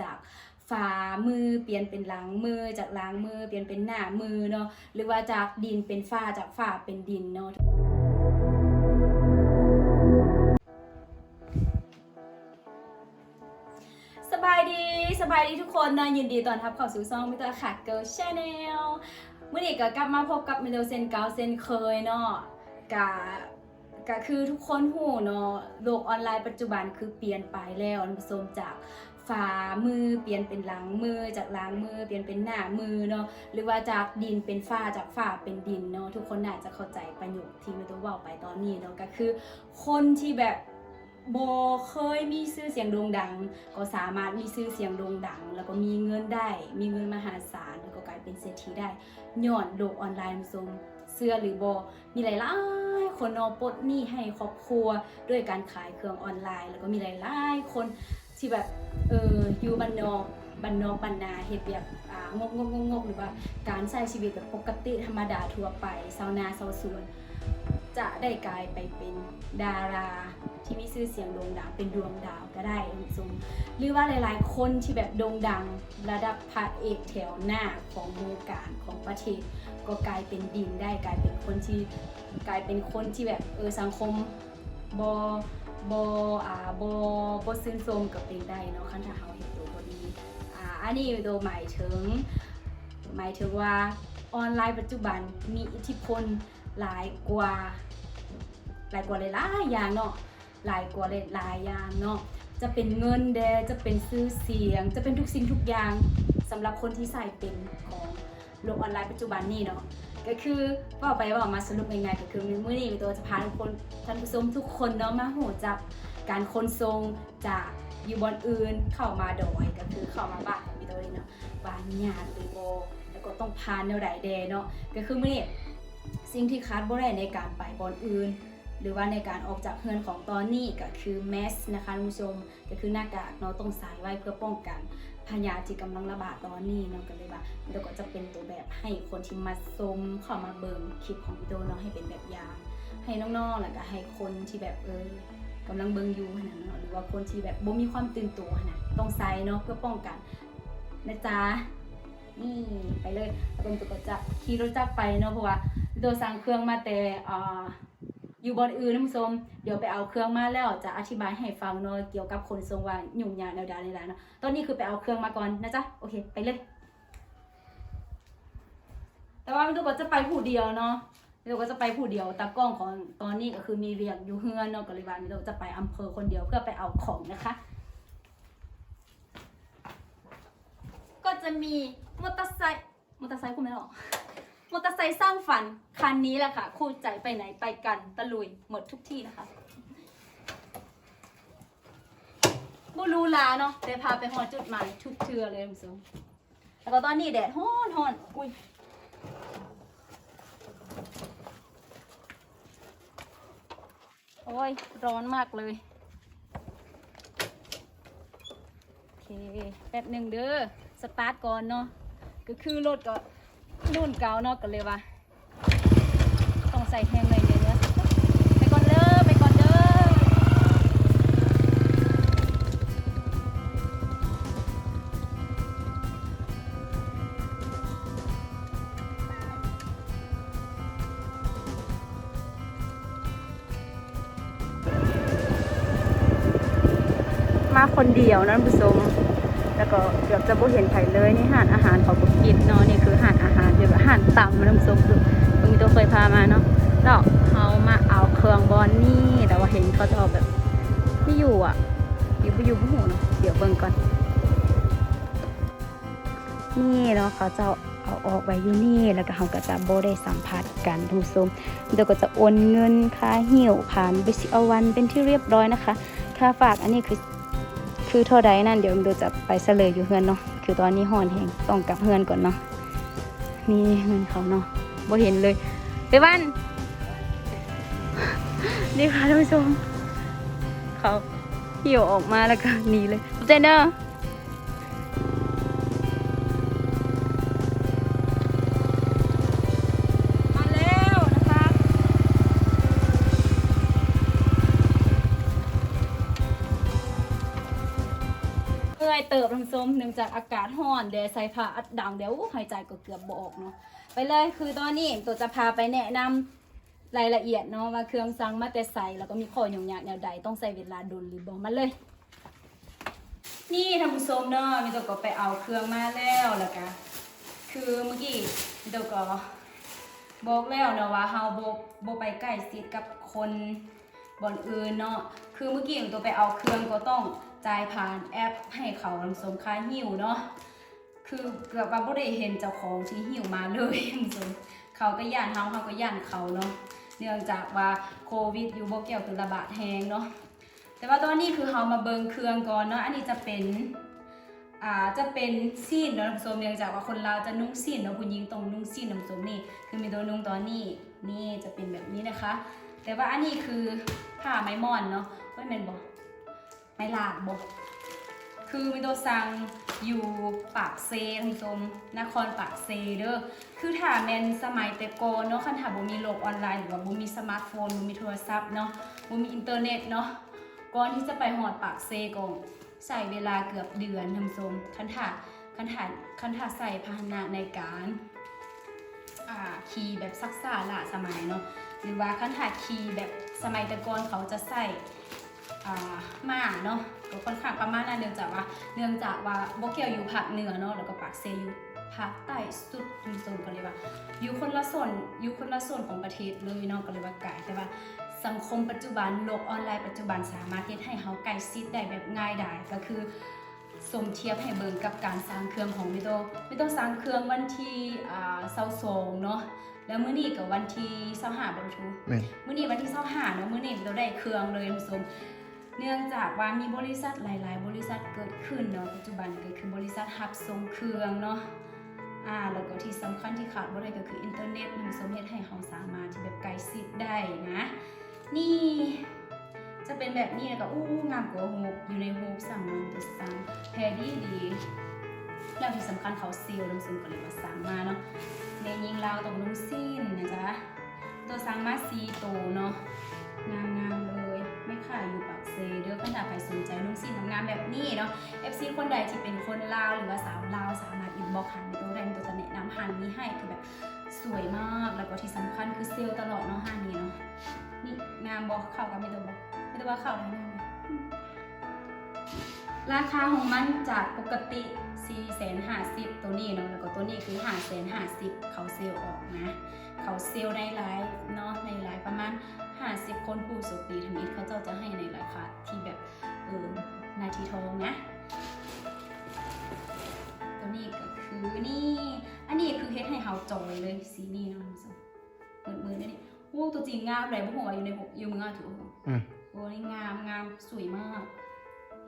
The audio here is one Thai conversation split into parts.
จากฝ่ามือเปลี่ยนเป็นหลังมือจากหลังมือเปลี่ยนเป็นหน้ามือเนาะหรือว่าจากดินเป็นฝ้าจากฝ้าเป็นดินเนาะสบายดีสบายดีทุกคนนะยินดีตอนรับเข้าสู่ซองมิตรค่ะเกิร์ลชาแนลเมื่อนี้ก็กลับมาพบกับมิโดเซนเกาเซนเคยเนาะกะกะคือทุกคนหูเนาะโลกออนไลน์ปัจจุบันคือเปลี่ยนไปแล้วผสมจาก ฝ่ามือเปลี่ยนเป็นหลังมือจากหลังมือเปลี่ยนเป็นหน้ามือเนาะหรือว่าจากดินเป็นฝ้าจากฝ้าเป็นดินเนาะทุกคนน่าจะเข้าใจประโยคที่มิโดเว่าไปตอนนี้เนาะก็คือ คนที่แบบโบเคยมีชื่อเสียงโด่งดัง ก็สามารถมีชื่อเสียงโด่งดัง แล้วก็มีเงินได้ มีเงินมหาศาลแล้วก็กลายเป็นเศรษฐีได้ย้อนโลกออนไลน์ทรงเสื้อหรือบอมีหลายๆคนนอปดหนี้ให้ครอบครัว ด้วยการขายเครื่องออนไลน์ แล้วก็มีหลายๆคน ที่แบบเอออยู่บ้านนอกบ้านนอกบ้านนาเฮ็ดแบบอ่างกงกงกหรือว่าการใช้ชีวิตแบบปกติธรรมดาทั่วไปชาวนาชาวสวน จะได้กลายไปเป็นดาราที่มีชื่อเสียงโด่งดังเป็นดวงดาวก็ได้คุณผู้ชมหรือว่าหลายๆ คนที่แบบโด่งดังระดับพระเอกแถวหน้าของวงการของประเทศก็กลายเป็นดินได้กลายเป็นคนที่กลายเป็นคนที่แบบเออสังคมบอ บอ่าบอบซื่นชมกับเป็นได้เนาะคันถ้าเฮาเห็นตัวบ่ดีอ่าอันนี้ตัวหมายถึง หมายถึงว่าออนไลน์ปัจจุบันมีอิทธิพลหลายกว่าหลายกว่าหลายอย่างเนาะหลายกว่าหลายอย่างเนาะจะเป็นเงินแดจะเป็นซื้อเสียง จะเป็นทุกสิ่งทุกอย่างสำหรับคนที่ใส่เป็นของโลกออนไลน์ปัจจุบันนี่เนาะ ก็คือว่าไปว่ามาสรุปง่ายๆก็คือมื้อนี้ตัวจะพาทุกคนท่านผู้ชมทุกคนเนาะมาหูจักการขนทรงจากอยู่บนอื่นเข้ามาดอยก็คือเข้ามาบ้านของพี่ตัวนี้เนาะบ้านญาติโบแล้วก็ต้องพานแนวใดแดเนาะก็คือมื้อนี้สิ่งที่คาดบ่ได้ในการไปบนอื่น หรือว่าในการออกจากเฮือนของตอนนี้ก็คือแมสนะคะท่านผู้ชมก็คือหน้ากากเนาะต้องใส่ไว้เพื่อป้องกันพยาธิที่กำลังระบาดตอนนี้เนาะก็เลยว่าแล้วก็จะเป็นตัวแบบให้คนที่มาชมเข้ามาเบิ่งคลิปของพี่โดเนาะให้เป็นแบบอย่าง ให้น้องๆแล้วก็ให้คนที่แบบเออกำลังเบิ่งอยู่ขนาดเนาะหรือว่าคนที่แบบบ่มีความตื่นตัวขนาดต้องใส่เนาะเพื่อป้องกันนะจ๊ะนี่ไปเลยตรงตัวก็จะขี่รถจักรไปเนาะเพราะว่าโดสั่งเครื่องมาแต่อ่า อยู่บอนอื่นนะคุณผู้ชมเดี๋ยวไปเอาเครื่องมาแล้วจะอธิบายให้ฟังเนาะเกี่ยวกับขนส่งว่ายุ่งยากแนวใดในร้านเนาะตอนนี้คือไปเอาเครื่องมาก่อนนะจ๊ะโอเคไปเลย แต่ว่าไม่รู้ว่าจะไปผู้เดียวเนาะไม่รู้ว่าจะไปผู้เดียวตากล้องของตอนนี้ก็คือมีเรียกอยู่เฮือนเนาะก็เลยว่าไม่รู้จะไปอำเภอคนเดียวเพื่อไปเอาของนะคะ ก็จะมีมอเตอร์ไซค์มอเตอร์ไซค์คุณไม่หรอ มอเตอร์ไซค์สร้างฝันคันนี้แหละค่ะ คู่ใจไปไหนไปกันตะลุยหมดทุกที่นะคะบูรูลาเนาะแต่พาไปหอจุดหมายทุกเทือเลยคุณผู้ชมแล้วก็ตอนนี้แดดฮ้อนฮ้อนอุ้ยโอ้ย ร้อนมากเลย โอเค แป๊บหนึ่งเด้อ สตาร์ทก่อนเนาะ ก็คือรถก็ รุ่นเก่าเนาะกันเลยว่าต้องใส่แห้งเลยเดี๋ยวนี้ไปก่อนเด้อไปก่อนเด้อมาคนเดียวนะท่นผู้ชมแล้วก็เกือบจะบ่เห็นไผเลยนี่หานอาหารเขาก็กินเนาะนี่คือหาน หารแบบอาหารต่ำมันน้ำซุปคือตรงนี้ตัวเคยพามาเนาะแล้วเขามาเอาเครื่องบอนนี่ แต่ว่าเห็นเขาจะเอาแบบไม่อยู่อะ อยู่ไปอยู่ผู้หูเนาะเดี๋ยวเบิ่งก่อน นี่เนาะเขาจะเอาออกไว้อยู่นี่แล้วก็เขาก็จะโบได้สัมผัสกันทุกซุมเดี๋ยวก็จะโอนเงินค่าหิ้วผ่านบิซิอวันเป็นที่เรียบร้อยนะคะ ค่าฝากอันนี้คือคือเท่าใดนั่นเดี๋ยวเราจะไปเสลยอยู่เฮือนเนาะคือตอนนี้ห่อนแหงต้องกลับเฮือนก่อนเนาะ นี่เงินเขาเนาะบ่เห็นเลยไปบ้านนี่ค่ะท่านผู้ชมเขาเหี่ยวออกมาแล้วก็หนีเลยเจนเนอร์ เต่อยเติบทั้งส้มเนื่องจากอากาศร้อนเดี๋ยวใส่ผ้าอัดดังเดี๋ยวหายใจก็เกือบบอกเนาะไปเลยคือตอนนี้ตัวจะพาไปแนะนำรายละเอียดเนาะว่าเครื่องซังมาแต่ใส่แล้วก็มีข้อยุ่งยากแนวใดต้องใส่เวลาโดนหรือบ่มาเลย นี่ท่านผู้ชมเนาะมีตัวก็ไปเอาเครื่องมาแล้วแล้วก็คือเมื่อกี้มีตัวก็บอกแล้วเนาะว่าเฮาบ่บ่ไปใกล้ชิดกับคน บอนอื่นเนาะคือเมื่อกี้มีตัวไปเอาเครื่องก็ต้องจ่ายผ่านแอปให้เขาท่านผู้ชมค่าหิวเนาะคือเกือบว่าบ่ได้เห็นเจ้าของที่หิวมาเลยท่านผู้ชมเขาก็ย่านเฮาเฮาก็ย่านเขาเนาะเนื่องจากว่าโควิดอยู่บ่เกี่ยวกับระบาดแฮงเนาะแต่ว่าตอนนี้คือเรามาเบิงเครื่องก่อนเนาะอันนี้จะเป็นอ่าจะเป็นซีนเนาะท่านผู้ชมเนื่องจากว่าคนเราจะนุ่งซีนเนาะผู้หญิงต้องนุ่งซีนนผู้ชมนี่คือมีตัวนุ่งตอนนี้นี่จะเป็นแบบนี้นะคะ แต่ว่าอันนี้คือผ้าไม้มอนเนาะก็เป็นบอกไม้ลากบอกคือมีตัวสั่งอยู่ปากเซท่านผู้ชมนครปากเซเด้อคือถ้าแมนสมัยแต่ก่อนเนาะคันถ้าบ่มีโลกออนไลน์หรือว่าบ่มีสมาร์ทโฟนบ่มีโทรศัพท์เนาะบ่มีอินเทอร์เน็ตเนาะก่อนที่จะไปหอดปากเซกงใส่เวลาเกือบเดือนทำทรงคันถ้าคันถ้าคันถ้าใส่พาหนะในการอ่าขี่แบบซักซ่าละสมัยเนาะ หรือว่าคันถาขี่แบบสมัยต่ก่อนเขาจะใส่อ่าม้าเนาะก็ค่อนข้างประมาณนั้นเนื่องจากว่าเนื่องจากว่าโบเกียวอยู่ภาคเหนือเนาะแล้วก็ปากเซอยู่ภาคใต้สุดทำทรงก็เลยว่าอยู่คนละส่วนอยู่คนละส่วนของประเทศเลยเนาะก็เลยว่าไกลแต่ว่าสังคมปัจจุบันโลกออนไลน์ปัจจุบันสามารถเฮ็ดให้เฮาใกล้ชิดได้แบบง่ายดายก็คือสมเทียบให้เบิ่งกับการสร้างเครื่องของมิโตมิโตสร้างเครื่องวันที่อ่า22เนาะ แล้วมื้อนี้ก็วันที่25บ่ทูแม่น มื้อนี้วันที่25เนาะมื้อนี้มิโตได้เครื่องเลยคุณผู้ชมเนื่องจากว่ามีบริษัทหลาย ๆ บริษัทเกิดขึ้นเนาะปัจจุบันก็คือบริษัทรับส่งเครื่องเนาะอ่าแล้วก็ที่สำคัญที่ขาดบ่ได้ก็คืออินเทอร์เน็ตมันสมเหตุให้เราสามารถที่แบบไกลชิดได้นะ นี่ จะเป็นแบบนี้แล้วก็อู้งามกว่าฮูปอยู่ในฮูปสั่งมันจะสั่งแพรดีดีแล้วที่สำคัญเขาซีลน้ำซุปก็เลยมาสั่งมาเนาะ ในยิงลาวตรงนุ่งสิ้นนะจ๊ะ ตัวสังมาซีโตเนาะงามงามๆเลย ไม่ขายอยู่ปากเซเด้อขนาดใครสนใจนุ่งสิ้นงามแบบนี้เนาะ FC คนใดที่เป็นคนลาวหรือว่าสาวลาวสามารถอินบ็อกหันในตัวแรงตัวจะแนะนำหันนี้ให้คือแบบสวยมากแล้วก็ที่สำคัญคือเซลตลอดเนาะหันนี้เนาะนี่งามบอกเข้ากับไม่ตัวบอกไม่ตัวว่าเข้าได้งามเลยอืมราคาของมันจากปกติ 4 5 0ตัวนี้เนาะแล้วก็ตัวนี้คือ5 5 0เขาเซลล์ออกนะ เขาเซลล์ในไลฟ์เนาะในไลฟ์ประมาณ50คนผู้สุปีทำอิฐเขาเจ้าจะให้ในราคาที่แบบเออนาทีทองนะ ตัวนี้ก็คือนี่ อันนี้คือเฮ็ดให้เฮาจอยเลยสีนี้เนาะคุณผู้ชมเปิดมือได้นี่โอ้ตัวจริงงามเลยพวกหัวอยู่ในหกอยู่เมืองอะถูกอืมโอ้นี่งามงามสวยมาก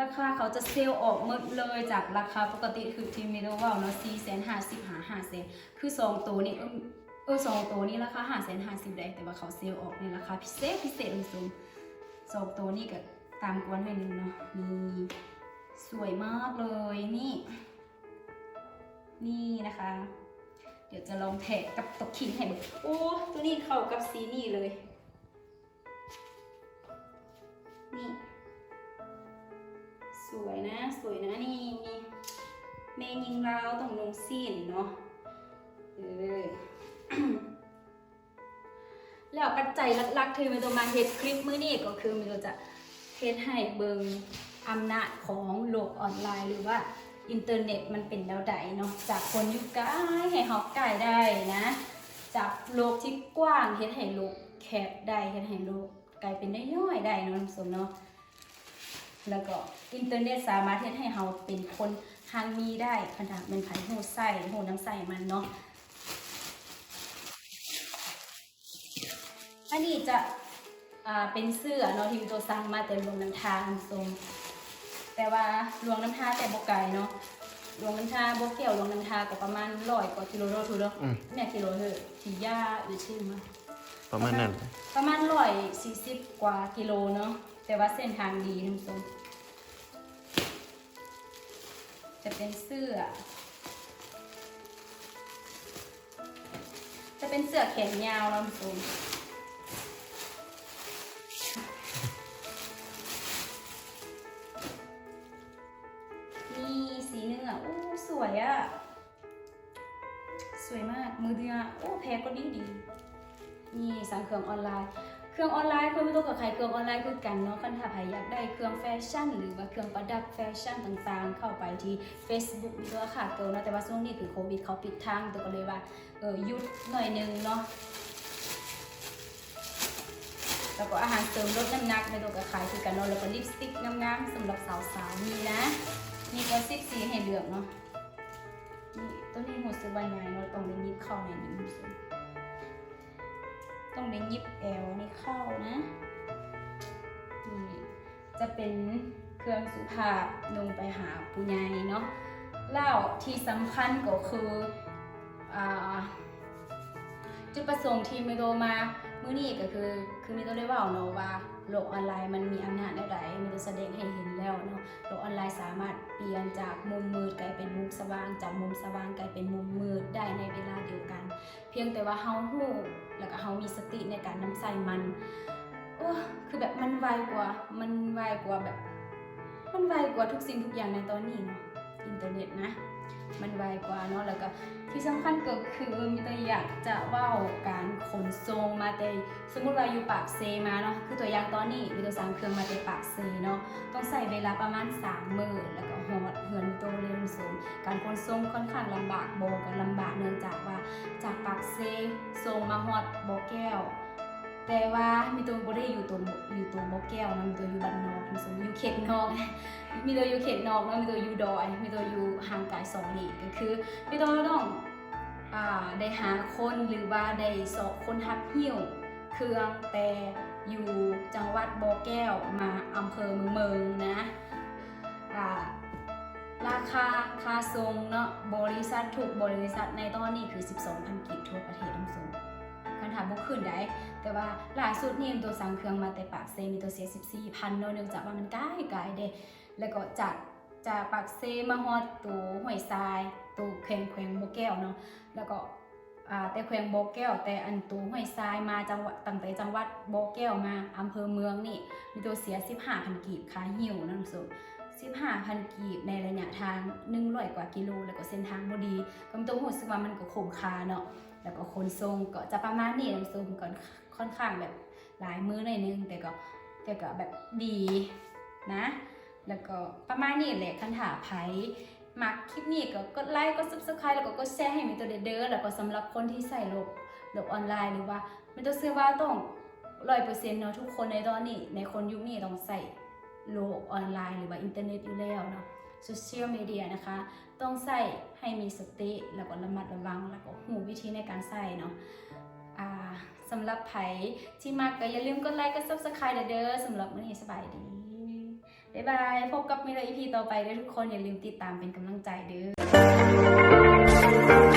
ราคาเขาจะเซลล์ออกหมดเลยจากราคาปกติคือทีมีตัวว่าเนาะสี่แสนห้าสิบหาห้าแสนคือสองตัวนี่เออสองตัวนี่ราคาห้าแสนห้าสิบได้แต่ว่าเขาเซลล์ออกในราคาพิเศษพิเศษคุณผู้ชมสองตัวนี่ก็ตามกวนให้หนึ่งเนาะนี่สวยมากเลยนี่ นี่นะคะ เดี๋ยวจะลองแทะกับตกขินให้ดูโอ้ตัวนี้เข้ากับสีนี่เลย นี่ วยนะ สวยนะนี่เมยิงลาต้องลงซีนเนาะเออแล้วปัจจัยหลักๆที่มันจะมาเฮ็ดคลิปมื้อนี้ก็คือมันจะเฮ็ดให้เบิงอำนาจของโลกออนไลน์หรือว่าอินเทอร์เน็ตมันเป็นแล้วใดเนาะจากคนอยู่ไกลให้ฮอกไกลได้นะ จากโลกที่กว้างเฮ็ดให้โลกแคบได้เฮ็ดให้โลกกลายเป็นน้อยๆได้เนาะท่านผู้ชมเนาะ แล้วก็อินเทอร์เน็ตสามารถเฮ็ดให้เราเป็นคนทางมีได้ขนาดมันไผหูใส่หูน้ำใส่มันเนาะอันนี้จะอ่าเป็นเสื้อเนาะที่มีตัวสั่งมาแต่ลงน้ำทางทรงแต่ว่าหลวงน้ำทาแต่บกไก่เนาะหลวงน้ำทาบกเกี่ยวหลวงน้ำทาก็ประมาณร้อยกว่ากิโลเนาะถูกเนาะอืมเนี่ยกิโลเถอะที่ย่าหรือชื่อมาประมาณนั้นประมาณร้อยสี่สิบกว่ากิโลเนาะ แต่ว่าเส้นทางดีน้ำส้มจะเป็นเสื้อ จะเป็นเสื้อแขนยาวน้ำส้มนี่วยอะ สวยมาก มือเดียวโอ้แพงก็ดีดี นี่สั่งเครื่องออนไลน์ เครื่องออนไลน์คนไม่ต้องกับใครเครื่องออนไลน์คือกันเนาะคันถ้าใครอยากได้เครื่องแฟชั่น หรือว่าเครื่องประดับแฟชั่นต่างๆ เข้าไปที่ Facebook มีตัวค่ะเกิลนะแต่ว่าช่วงนี้คือโควิดเขาปิดทางตัวก็เลยว่าเออหยุดหน่อยนึงเนาะแล้วก็อาหารเสริมลดน้ำหนักในตัวกับขายคือกันเนาะแล้วก็ลิปสติกงามๆสำหรับสาวๆมีนะ มีก็ซิปสีให้เลือกเนาะนี่ตัวนี้หัวซื้อใบใหญ่เนาะต้องได้ยิบเข้าในนี้หัวซื้อ ต้องได้ยิบแอลนี่เข้านะนี่จะเป็นเครื่องสุภาพลงไปหาปุญญายเนาะเล่าที่สำคัญก็คืออจุดประสงค์ที่มิโดมา มื้อนี้ก็คือคือมิโดได้ว่าเนาะว่าโลกออนไลน์มันมีอำนาจแนวใดมิโดแสดงให้เห็นแล้วเนาะโลกออนไลน์สามารถเปลี่ยนจากมุมมืดกลายเป็นมุมสว่างจากมุมสว่างกลายเป็นมุมมืดได้ในเวลาเดียวกัน เพียงแต่ว่าเฮาฮู้แล้วก็เฮามีสติในการนำใส่มันโอ้คือแบบมันไวกว่ามันไวกว่าแบบ มันไวกว่าทุกสิ่งทุกอย่างในตอนนี้เนาะอินเทอร์เน็ตนะ มันไวกว่าเนาะแล้วก็ที่สำคัญก็คือมีตัวอยากจะว่าการขนส่งมาแต่สมมุติว่าอยู่ปากเซมาเนาะคือตัวอย่างตอนนี้มีตัวสั่งเครื่องมาแต่ปากเซเนาะต้องใส่เวลาประมาณ3มื้อแล้วก็หอดเหือนโตเรียนสูงการขนส่งค่อนข้างลำบากโบก็ลำบากเนื่องจากว่าจากปากเซส่งมาฮอดบ่อแก้ว แต่ว่ามีตัวบ่ได้อยู่ตัวอยู่ตัวบ่อแก้วนะมีตัวอยู่บ้านนอกมีตัวอยู่เขตนอก มีตัวอยู่เขตนอกแล้วมีตัวอยู่ดอย มีตัวอยู่ห่างไกลสองหลีกก็คือมีตัวต้องอ่าได้หาคนหรือว่าได้สอบคนทับหิ้วเครื่องแต่อยู่จังหวัดบ่อแก้วมาอำเภอเมืองเมืองนะอ่าราคาค่าทรงเนาะบริษัทถูกบริษัทในตอนนี้คือ 12,000 กิบทั่วประเทศทั้งสูงันถามบ่ขึ้นได้แต่ว่าล่าสุดนี่มีตัวสั่งเครื่องมาแต่ปากเซมีตัวเสีย14,000เนาะเนื่องจากว่ามันใกล้ไกลเด้แล้วก็จากจากปากเซมาฮอดตัวห้วยทรายตัวแขวงแขวงโบแก้วเนาะแล้วก็อ่าแต่แขวงโบแก้ว แต่อันตัวห้วยทรายมาจังหวัดตั้งแต่จังหวัดโบแก้วมาอำเภอเมืองนี่มีตัวเสีย15,000กีบค่าหิวนะทุกคน 15,000 กีบในระยะทาง100กว่ากิโล แล้วก็เส้นทางบดี ก็ต้องรู้สึกว่ามันก็คุ้มค่าเนาะแล้วก็ขนส่งก็จะประมาณนี้นะส่งก่อนค่อนข้างแบบหลายมื้อหน่อยนึง แต่ก็แต่ก็แบบดีนะ แล้วก็ประมาณนี้แหละคันถาไผมักคลิปนี้ก็กดไลค์กด Subscribe แล้วก็กดแชร์ให้มีตัวเด้อแล้วก็สำหรับคนที่ใส่โลกโลกออนไลน์หรือว่าไม่ต้องเชื่อว่าต้องร้อยเปอร์เซ็นต์เนาะทุกคนในตอนนี้ในคนยุคนี้ต้องใส่ โลกออนไลน์หรือว่าอินเทอร์เน็ตอยู่แล้วเนาะโซเชียลมีเดียนะคะ ต้องใส่ให้มีสติ แล้วก็ระมัดระวัง แล้วก็หูวิธีในการใส่เนาะสำหรับไผที่มากก็อย่าลืมกดไลค์กด Subscribe เด้อสำหรับมื้อนี้สบายดี บ๊ายบาย พบกับมิโรอีพีต่อไปด้อทุกคนอย่าลืมติดตามเป็นกำลังใจเด้อ